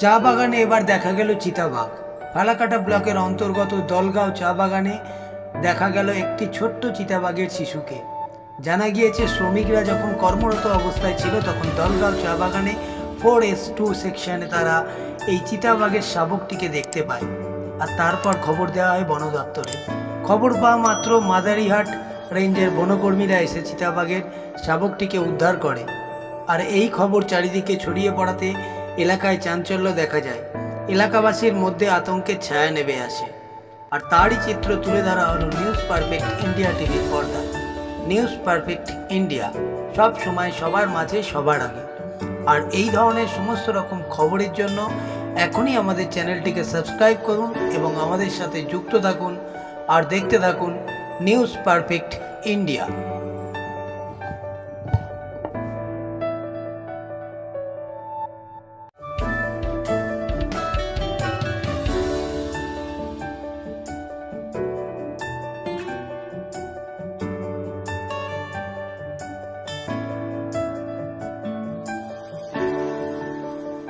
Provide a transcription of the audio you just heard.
চা বাগানে এবার দেখা গেল চিতাবাঘ। ফালাকাটা ব্লকের অন্তর্গত দলগাঁও চা বাগানে দেখা গেল একটি ছোট্ট চিতাবাঘের শিশুকে। জানা গিয়েছে, শ্রমিকরা যখন কর্মরত অবস্থায় ছিল, তখন দলগাঁও চা বাগানে ফোর এস টু সেকশনে তারা এই চিতাবাঘের শাবকটিকে দেখতে পায়। আর তারপর খবর দেওয়া হয় বন দপ্তরে। খবর পাওয়া মাত্র মাদারিহাট রেঞ্জের বনকর্মীরা এসে চিতাবাঘের শাবকটিকে উদ্ধার করে। আর এই খবর চারিদিকে ছড়িয়ে পড়াতে এলাকায় চাঞ্চল্য দেখা যায়। এলাকাবাসীর মধ্যে আতঙ্কের ছায়া নেমে আসে। আর তারই চিত্র তুলে ধরা হলো নিউজ পারফেক্ট ইন্ডিয়া টিভির পর্দায় নিউজ পারফেক্ট ইন্ডিয়া সব সময় সবার মাঝে সবার আগে। আর এই ধরনের সমস্ত রকম খবরের জন্য এখনই আমাদের চ্যানেলটিকে সাবস্ক্রাইব করুন এবং আমাদের সাথে যুক্ত থাকুন। আর দেখতে থাকুন নিউজ পারফেক্ট ইন্ডিয়া